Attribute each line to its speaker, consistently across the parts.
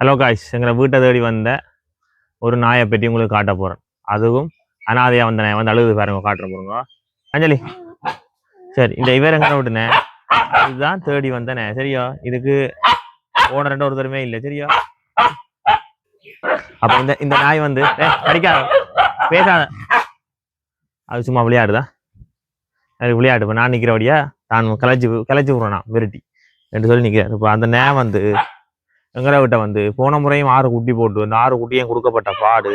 Speaker 1: Hello guys எங்களை வீட்டை தேடி வந்த ஒரு நாயை பற்றி உங்களுக்கு காட்ட போகிறேன் அதுவும் அனாதையாக வந்த நாயை வந்து அழுகுது பாருங்க காட்டுற பாருங்க. அஞ்சலி. சரி இந்த இவர் எங்கே விட்டுனே? இதுதான் தேடி வந்தனே சரியா? இதுக்கு ஓனர் ரெண்டு ஒருத்தருமே இல்லை. சரியா? அப்போ இந்த இந்த நாய் வந்து ஏய், கடிக்காத பேசாத. அது சும்மா விளையாடுதா? அது விளையாடு இப்போ நான் நிற்கிறபடியா தான் கலைச்சி கலைச்சி விட்றேன் நான் விரட்டி. என்று சொல்லி நிற்கிறேன் இப்போ அந்த நே வந்து எங்களை வந்து? போன முறையும் ஆறு குட்டி போட்டு இந்த ஆறு குட்டியும் கொடுக்கப்பட்ட பாடு.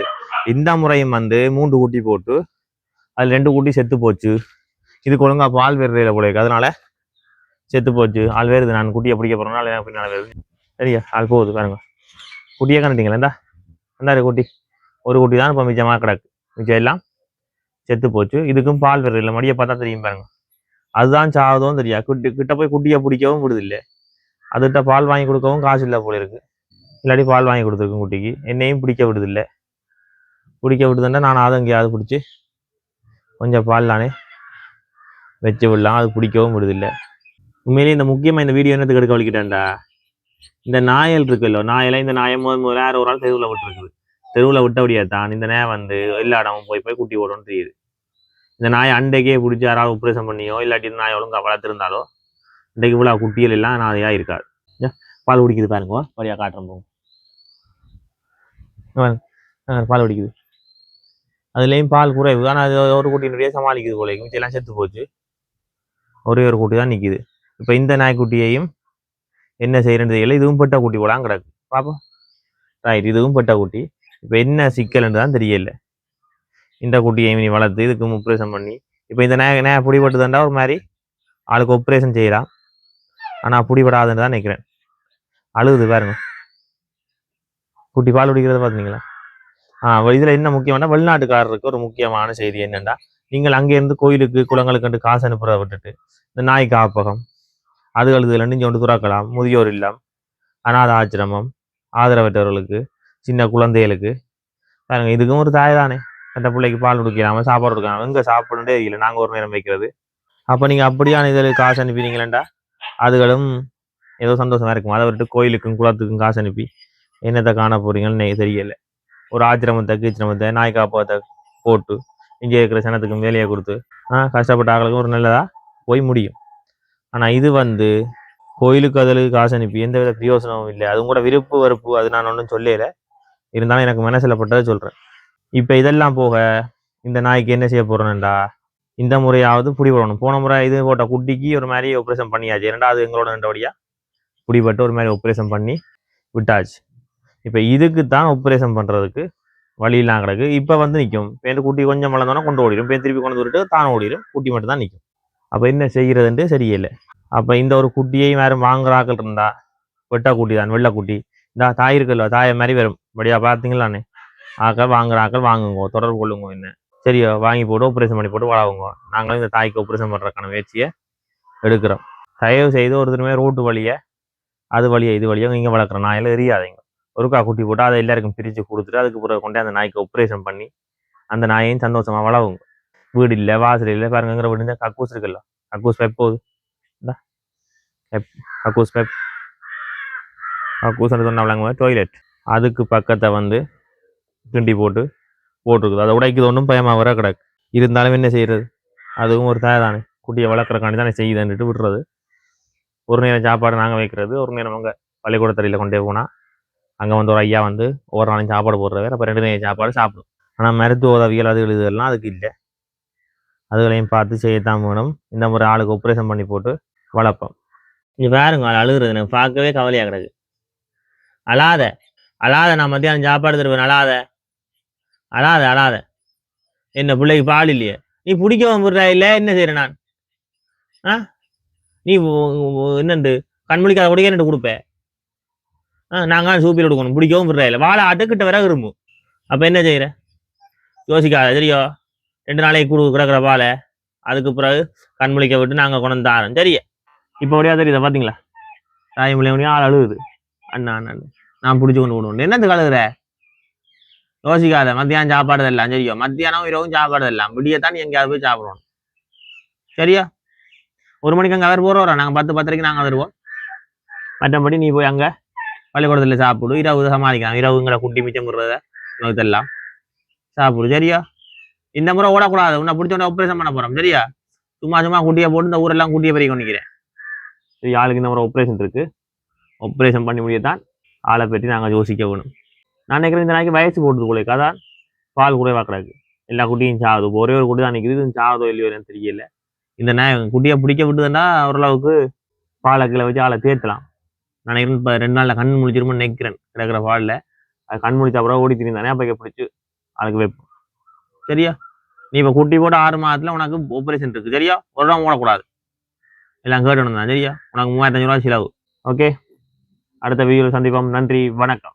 Speaker 1: இந்த முறையும் வந்து மூன்று குட்டி போட்டு அது ரெண்டு குட்டி செத்து போச்சு. இதுக்கு ஒழுங்கா பால் வெறுதையில போல இருக்கு. அதனால செத்து போச்சு. ஆள் வேறு நான் குட்டியை பிடிக்க போறேனால எனக்கு பின்னால வருது சரியா ஆள் போகுது. பாருங்க. குட்டியே கண்டுட்டீங்களா? இந்தா. அந்த குட்டி. ஒரு குட்டி தான் இப்போ மிச்சமாக கிடக்கு. மிச்சம் எல்லாம் செத்து போச்சு. இதுக்கும் பால் வெறுதில்லை மடியை பார்த்தா தெரியும் பாருங்க. அதுதான் சாவதும் தெரியா குட்டி கிட்ட போய் குட்டியை பிடிக்கவும் விடுதில்லை. அதுகிட்ட பால் வாங்கி கொடுக்கவும் காசு இல்லை போல இருக்கு. இல்லாட்டி பால் வாங்கி கொடுத்துருக்கும் குட்டிக்கு. என்னையும் பிடிக்க விடுதில்லை. பிடிக்க விடுதுன்னா நான் அதை எங்கேயாவது பிடிச்சி கொஞ்சம் பால் நானே வச்சு விடலாம். அது பிடிக்கவும் விடுதில்லை. உண்மையிலேயே இந்த முக்கியமாக இந்த வீடியோ என்னத்துக்கு எடுக்க வலிக்கிட்டேன்டா? இந்த நாயல் இருக்குல்ல நாயலை இந்த நாயை முதல் முதல்ல வேற ஒரு ஆள் தெருவில் விட்டுருக்குது. தெருவில் விட்டபடியா தான். இந்த நாய் வந்து எல்லா இடமும் போய் போய் குட்டி ஓடும்னு தெரியுது. இந்த நாயை அண்டைக்கே பிடிச்சி யாராவது உப்ரேஷன் பண்ணியோ இல்லாட்டி இந்த நாய் ஒழுங்கா வளர்த்துருந்தாலோ இன்றைக்கு இவ்வளோ குட்டிகள் எல்லாம் நாதையா இருக்காது. பால் குடிக்குது பாருங்க வழியாக காட்டுறோம் பால் குடிக்குது. அதுலேயும் பால் குறைவு. ஆனால் அது ஒரு குட்டியினுடைய சமாளிக்குது போல. எல்லாம் செத்து போச்சு. ஒரே ஒரு குட்டி தான் நிற்கிது இப்போ இந்த நாய்க்குட்டியையும் என்ன செய்யறது தெரியல. இதுவும் பட்ட குட்டி போலாம் கிடக்கு. பாப்போம். ரைட் இதுவும் பெட்ட குட்டி. இப்போ என்ன சிக்கல்னு தான் தெரியல. இந்த குட்டியை நீ வளர்த்து இதுக்கு ஆப்ரேஷன் பண்ணி இப்போ இந்த நாய பிடிபட்டு பிடிபட்டுதாண்டா ஒரு மாதிரி? ஆளுக்கு ஆப்ரேஷன் செய்கிறான் ஆனால் பிடிபடாதுன்னு தான் நினைக்கிறேன். அழுகுது பாருங்க. குட்டி பால் குடிக்கிறத பார்த்தீங்களா ஆ இதில் என்ன முக்கியம்னா வெளிநாட்டுக்காரருக்கு ஒரு முக்கியமான செய்தி என்னென்னா நீங்கள் அங்கேருந்து கோயிலுக்கு குளங்களுக்கு காசு அனுப்புறத விட்டுட்டு இந்த நாய் காப்பகம் அது அழுதுல நெஞ்சு கொண்டு துறக்கலாம் முதியோர் இல்லம் அநாத ஆச்சிரமம் ஆதரவற்றவர்களுக்கு சின்ன குழந்தைகளுக்கு. பாருங்க இதுக்கும் ஒரு தாய் தானே. அந்த பிள்ளைக்கு பால் குடிக்காம சாப்பாடு கொடுக்கலாம் எங்கே சாப்பிடுன்றே இல்லை நாங்க ஒரு நேரம் வைக்கிறது. அப்ப நீங்க அப்படியான இதில் காசு அனுப்பினீங்களா அதுகளும் ஏதோ சந்தோஷமாக இருக்கும். அதை விட்டு கோயிலுக்கும் குளத்துக்கும் காசு அனுப்பி என்னத்தை காண போகிறீங்கன்னு தெரியலை. ஒரு ஆச்சிரமத்தை கீச்சிரமத்தை நாய் காப்பகத்தை போட்டு இங்கே இருக்கிற சனத்துக்கும் வேலையை கொடுத்து ஆ கஷ்டப்பட்ட ஆளுக்கும் ஒரு நல்லதாக போய் முடியும். ஆனால் இது வந்து கோயிலுக்கு அதுக்கு காசு அனுப்பி எந்த வித பிரயோசனமும் இல்லை. அதுவும் கூட விருப்பு வெறுப்பு அது நான் ஒன்றும் சொல்லலை. இருந்தாலும் எனக்கு மனசில் பட்டதை சொல்கிறேன் இப்போ இதெல்லாம் போக இந்த நாய்க்கு என்ன செய்ய போகிறேன்டா இந்த முறையாவது பிடிபடணும் போன முறை இது போட்ட குட்டிக்கு ஒரு மாதிரி ஆப்ரேஷன் பண்ணியாச்சு. ரெண்டாவது எங்களோட ரெண்டபடியா பிடிபட்டு ஒரு மாதிரி ஆப்ரேஷன் பண்ணி விட்டாச்சு. இப்போ இதுக்கு தான் ஆப்ரேஷன் பண்ணுறதுக்கு வழியெல்லாம் கிடக்கு. இப்போ வந்து நிற்கும் பேருந்து குட்டி கொஞ்சம் வளர்ந்தோன்னா கொண்டு ஓடிடும் பேர் திருப்பி கொண்டு விட்டு தான் ஓடிடும் குட்டி மட்டும் தான் நிற்கும் அப்போ என்ன செய்கிறதுன்ட்டு சரியில்லை. அப்போ இந்த ஒரு குட்டியையும் வேறு வாங்குறாக்கள் இருந்தா வெட்டா குட்டி தான் வெள்ளை குட்டி. இந்த தாய் இருக்குல்ல தாயை மாதிரி வரும். படியா பார்த்தீங்களாண்ணே ஆக்கள் வாங்குறாக்கள் வாங்குங்கோ தொடர்பு கொள்ளுங்க என்ன. சரி வாங்கி போட்டு ஆப்ரேஷன் பண்ணி போட்டு வளவுங்க நாங்களும் இந்த தாய்க்கு ஆப்ரேஷன் பண்ணுறதுக்கான முயற்சியை எடுக்கிறோம். தயவு செய்து ஒருத்தருமே ரோட்டு வழியை அது வழியை இது வழியோ இங்கே வளர்க்குற நாயில் எரியாதீங்க ஒருக்கா குட்டி போட்டு அதை எல்லாருக்கும் பிரித்து கொடுத்துட்டு அதுக்கு பிறகு கொண்டே அந்த நாய்க்கு ஆப்ரேஷன் பண்ணி அந்த நாயையும் சந்தோஷமாக வளவுங்க வீடு இல்லை வாசல் இல்லை பாருங்கிற வீடு இருந்தால் கக்கூஸ் இருக்குல்ல. கக்கூஸ் பெப் போகுது. பெப் கக்கூஸ் பெப் கக்கூஸ் சொன்னாங்க டாய்லெட் அதுக்கு பக்கத்தை வந்து கிண்டி போட்டு போட்டிருக்குது. அதை உடைக்குது ஒன்றும் பயமாக வர கிடக்கு. இருந்தாலும் என்ன செய்கிறது அதுவும் ஒரு தாய் தானே. குட்டியை வளர்க்குறக்காண்டி தானே செய்யுதுன்னுட்டு விட்டுறது ஒரு நேரம் சாப்பாடு நாங்கள் வைக்கிறது ஒரு நேரம் அவங்க பள்ளிக்கூடத்தறையில் கொண்டே போனால் அங்கே வந்து ஒரு ஐயா வந்து ஒவ்வொரு நாளையும் சாப்பாடு போடுறவர் அப்போ ரெண்டு நேரம் சாப்பாடு சாப்பிடும். ஆனால் மருத்துவ உதவிகள் அதுகள் இதெல்லாம் அதுக்கு இல்லை. அதுகளையும் பார்த்து செய்யத்தான் வேணும். இந்த முறை ஆளுக்கு ஆப்ரேஷன் பண்ணி போட்டு வளர்ப்போம். இது பாருங்க அது அழுகுறது எனக்கு பார்க்கவே கவலையாக கிடக்கு. அழாத. அழாத நான் மத்தியானம் சாப்பாடு தருவேன் அழாத. அழாத அழாத. என்ன பிள்ளைக்கு பால் இல்லையே? நீ பிடிக்கவும் விடுறா இல்லை என்ன செய்யற நான்? ஆ? நீ என்னண்டு? கண்மொழிக்காத கூட என்ன கொடுப்பேன் ஆ நாங்கள் சூப்பில் கொடுக்கணும். பிடிக்கவும் விடுறா இல்லை. வாழை அதுக்கிட்ட வர விரும்பும் அப்போ என்ன செய்கிற யோசிக்காத சரியோ? ரெண்டு நாளைக்கு கொடு கிடக்குற பாலை. அதுக்கு பிறகு கண்மொழிக்க விட்டு நாங்கள் கொண்டு வந்து தாரோம். சரியா? இப்போ அப்படியா தெரியுதா? பார்த்தீங்களா தாய் மொழியா ஆள் அழுகுது. அண்ணா அண்ணா அண்ணா. நான் பிடிச்சி கொண்டு விடுவோம் என்னத்துக்கு அழுகுற? யோசிக்காத மத்தியானம் சாப்பாடு எல்லாம் சரியா மத்தியானம் இரவும் சாப்பாடு எல்லாம் விடியத்தான் எங்கேயாவது போய் சாப்பிடணும் சரியா ஒரு மணிக்கு அங்கே அவர் போகிறோம் நாங்கள் பத்து பத்தரைக்கு நாங்கள் வருவோம் மற்றபடி நீ போய் அங்கே பள்ளிக்கூடத்தில் சாப்பிடு இரவு சமாளிக்கலாம் இரவுங்கிற குட்டி மிச்சம் விடுறத உனக்கு சாப்பிடு சரியா இந்த முறை ஓடக்கூடாது உன்னை பிடிச்ச ஆப்ரேஷன் பண்ண போகிறோம் சரியா சும்மா சும்மா குட்டியை போட்டு இந்த ஊரெல்லாம் குட்டியை பெரிய கொண்டிக்கிறேன் சரி ஆளுக்கு இந்த முறை ஆப்ரேஷன் இருக்கு ஆப்ரேஷன் பண்ணி முடியத்தான் ஆளை பற்றி நாங்கள் யோசிக்க வேணும் நான் நினைக்கிறேன் இந்த நாளைக்கு வயசு போட்டது போல அதான் பால் குறைவாக கிடக்கு. எல்லா குட்டியும் சாகுது. இப்போ ஒரே ஒரு குட்டி தான் நிற்கிது இது சாகுதோ இல்லையோ எனக்கு தெரியல. இந்த நாய் குட்டியை பிடிக்க விட்டுதுன்னா ஓரளவுக்கு பாலை கீழே வச்சு ஆளை தேர்த்தலாம் நான் நினைக்கிறேன் இப்போ ரெண்டு நாளில் கண் முழிச்சிருமோ நினைக்கிறேன். கிடக்கிற பாலில். அது கண் முடிச்ச அப்புறம் ஓடி திரிந்தானே அப்போ பிடிச்சி அதுக்கு வைப்போம். சரியா? நீ இப்போ குட்டி போட்டு ஆறு மாதத்தில் உனக்கு ஆப்ரேஷன் இருக்குது சரியா? ஒரு ரூபா ஓடக்கூடாது எல்லாம் கேட்டு தான். சரியா? உனக்கு மூவாயிரத்தஞ்சு ரூபா செலவு. ஓகே அடுத்த வீடியோவில் சந்திப்போம். நன்றி. வணக்கம்.